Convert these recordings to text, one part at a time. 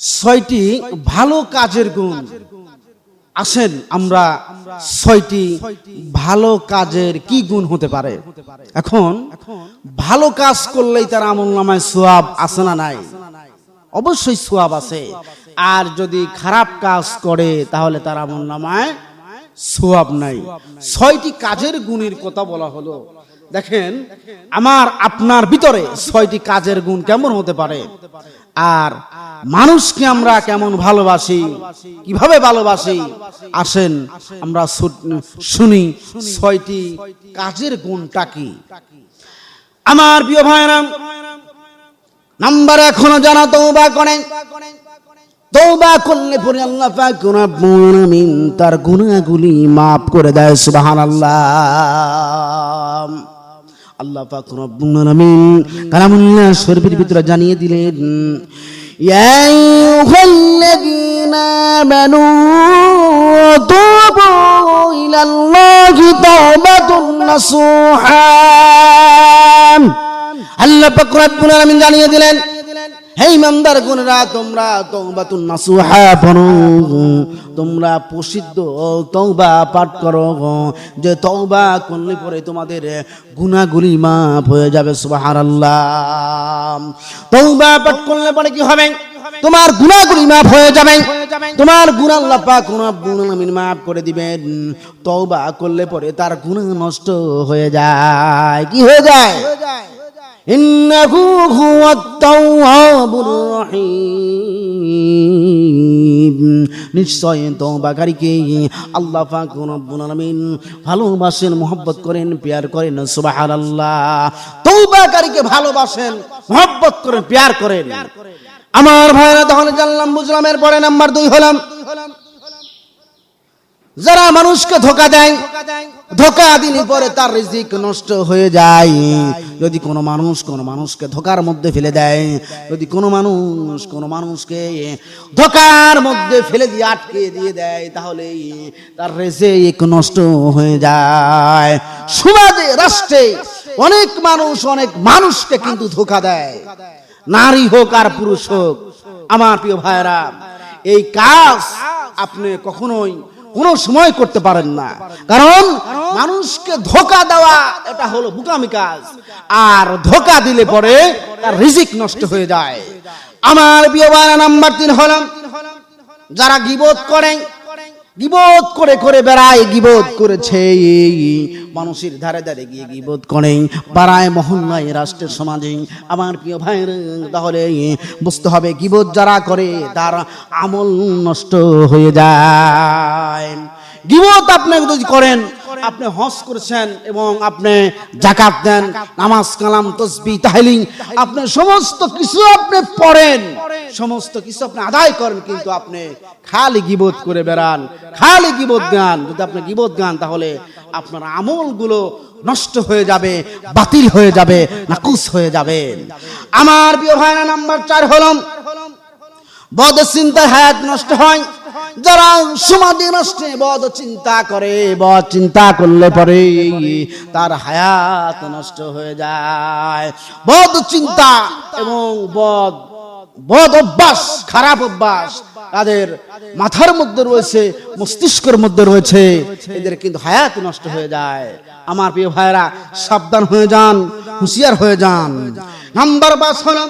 ছয়টি ভালো কাজের গুণ। আসেন আমরা ছয়টি ভালো কাজের কি গুণ হতে পারে? এখন ভালো কাজ করলেই তার আমল নামায় সোয়াব আছে না নাই? অবশ্যই সোয়াব আছে। আর যদি খারাপ কাজ করে, তাহলে তার আমল নামায় সোয়াব নাই। ছয়টি কাজের গুণের কথা বলা হলো। দেখেন, আমার আপনার ভিতরে ছয়টি কাজের গুণ কেমন হতে পারে? আর মানুষকে আমরা কেমন ভালোবাসি? কীভাবে ভালোবাসি? আসেন, আমরা শুনি ছয়টি কাজের গুণটা কি? আমার প্রিয় ভাইরা নাম্বার এখনও জানা তৌবা করেন। তৌবা করলে পরে আল্লাহ তার গুনাহগুলি maaf করে দেয়, সুবহানাল্লাহ। আল্লাহ পাক রব্বুল কালামুল্লাহ শরীফের ভিতরে জানিয়ে দিলেন, ইয়া আইয়ুহাল্লাযীনা আমানু তুবু ইলাল্লাহি তাওবাতুন আল্লাহ পাক রব্বুল জানিয়ে দিলেন হে ইমানদার গুণরা, তোমরা তওবাতুন নাসুহা পড়ো। তোমরা প্রসিদ্ধ তওবা পাঠ করো। যে তওবা করলে পরে তোমাদের গুনাহগুলি মাফ হয়ে যাবে, সুবহানাল্লাহ। তওবা পাঠ করলে পরে কি হবে? তোমার গুনাহগুলি মাফ হয়ে যাবে। তোমার গুনাহ আল্লাহ পাক আলামিন মাফ করে দিবেন। তওবা করলে পরে তার গুণ নষ্ট হয়ে যায়। কি হয়ে যায়? ইন্নাহু হুয়াত তাওয়াবুর রহিম। নিশ্চয় তওবাকারীকে আল্লাহ পাক রব্বুল আলামিন ভালোবাসেন, মহব্বত করেন, পেয়ার করেন, সুবহানাল্লাহ। তওবাকারীকে ভালোবাসেন, মোহব্বত করেন, পেয়ার করেন। আমার ভাইরা তাহলে জানলাম, বুঝলাম, এরপরে নাম্বার দুই হলাম। যারা মানুষকে ধোকা দেয় ধোকা দিলে পরে তার রিজিক নষ্ট হয়ে যায়। যদি কোনো মানুষ কোনো মানুষকে ধোকার মধ্যে ফেলে দেয়, যদি কোনো মানুষ কোনো মানুষকে ধোকার মধ্যে ফেলে দিয়ে আটকে দিয়ে দেয়, তাহলে তার রিজিক নষ্ট হয়ে যায়। সমাজে রাষ্ট্রে অনেক মানুষ, অনেক মানুষকে কিন্তু ধোকা দেয়। নারী হোক আর পুরুষ হোক, আমার প্রিয় ভাইরা এই কাজ আপনি কখনোই কোনো সময় করতে পারেন না। কারণ মানুষকে ধোকা দেওয়া, এটা হলো বুকামি কাজ। আর ধোকা দিলে পরে তার রিজিক নষ্ট হয়ে যায়। আমার বিয়ে নাম্বার তিন হলাম। যারা গিবোধ করে গিবোধ করে করে বেড়ায়, গিবোধ করেছে। মানুষের ধারে ধারে গিয়ে গিবোধ করে। পাড়ায়, মহল্লায়, রাষ্ট্রের সমাজে। আমার প্রিয় ভাইয়ের, তাহলে বুঝতে হবে, গিবোধ যারা করে, তার আমল নষ্ট হয়ে যায়। গিবোধ আপনি যদি করেন, আপনি হজ করেছেন এবং আপনি জাকাত দেন, নামাজ, কালাম, তসবি তাহলিং আপনি সমস্ত কিছু আপনি পড়েন। সমস্ত কিছু আপনি আদায় করেন, কিন্তু আপনি খালি গিবোধ করে বেড়ান, খালি গিবোধ গান। যদি আপনি গিবোধ গান, তাহলে আপনার আমলগুলো নষ্ট হয়ে যাবে, বাতিল হয়ে যাবে নাকুস হয়ে যাবে। আমার প্রিয় ভাইরা, নাম্বার চার হলম। বদ চিন্তায় হায়াত নষ্ট হয়। যারা সমাধি নষ্টে বদ চিন্তা করে, বদ চিন্তা করলে পরে তার হায়াত নষ্ট হয়ে যায়। বদ চিন্তা এবং বদ বদ অভ্যাস, খারাপ অভ্যাস। তাদের মাথার মধ্যে রয়েছে, মস্তিষ্কের মধ্যে রয়েছে। এদের কিন্তু হায়াত নষ্ট হয়ে যায়। আমার প্রিয় ভাইরা সাবধান হয়ে যান, হুঁশিয়ার হয়ে যান। নাম্বার পাঁচ হলাম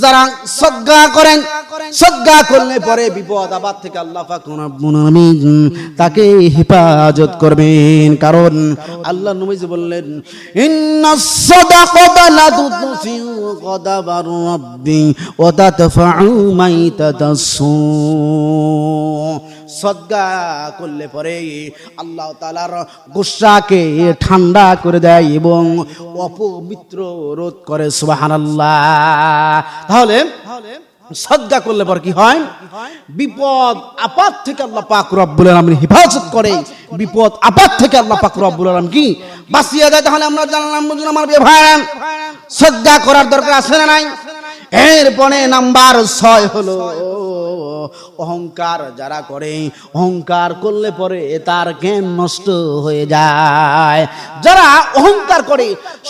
যারা সজ্ঞা করেন, সজ্ঞা করলে পরে বিপদ আবার থেকে আল্লাহ তাকে হেফাজত করবেন। কারণ আল্লাহ নবী বললেন ইন্নাস সদ্গা করলে পরে আল্লাহ তালার গুসাকে ঠান্ডা করে দেয় এবং অপবিত্র রোধ করে সুবাহান তাহলে সদ্গা করলে পর কি হয়? বিপদ, আপাত থেকে আল্লাহ পাক রব্বুল আলামিন হেফাজত করে। বিপদ, আপাত থেকে আল্লাহ পাক রব্বুল আলামিন কি? বাঁচিয়ে দেয়। তাহলে আমরা জানলাম, বুঝলাম, আমার ভাই সদ্গা করার দরকার আছে না নাই? এরপরে নাম্বার ছয় হলো অহংকার যারা করে, অহংকার করলে পরে তার জ্ঞান নষ্ট হয়ে যায়। যারা অহংকার করে,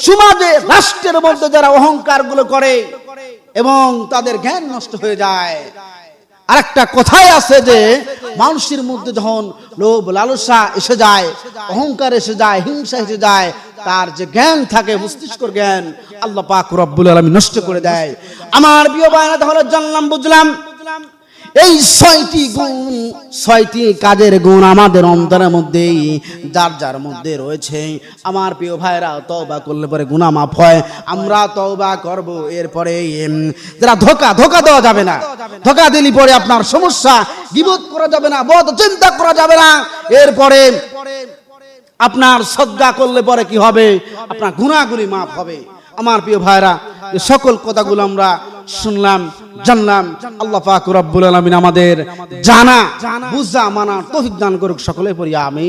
সমাজে, রাষ্ট্রের মধ্যে যারা অহংকারগুলো করে এবং তাদের জ্ঞান নষ্ট হয়ে যায়। আরেকটা কথাই আছে যে, মানুষের মধ্যে যখন লোভ, লালসা এসে যায়, অহংকার এসে যায়, হিংসা এসে যায়, তার যে জ্ঞান থাকে, মস্তিষ্কর জ্ঞান আল্লাহ পাক রব্বুল আলামিন নষ্ট করে দেয়। আমার প্রিয় বায়না তাহলে জানলাম, বুঝলাম এই ছয়টি গুণ, ছয়টি কাজের গুণ আমাদের অন্তরের মধ্যেই, যার যার মধ্যে রয়েছে। আমার প্রিয় ভাইরা তওবা করলে পরে গুনাহ মাফ হয়। আমরা তওবা করব এরপরে যারা ধোকা ধোকা দেওয়া যাবে না। ধোকা দিলি পরে আপনার সমস্যা, গিবত করা যাবে না, বদ চিন্তা করা যাবে না। এরপরে, আপনার সদ্গা করলে পরে কি হবে? আপনার গুণাগুলি মাফ হবে। আমার প্রিয় ভাইরা সকল কথাগুলো আমরা শুনলাম জানলাম আল্লাহ পাক রব্বুল আলামিন আমাদের জানা বুঝা মানা তৌফিক দান করুক সকলে পড়ি আমি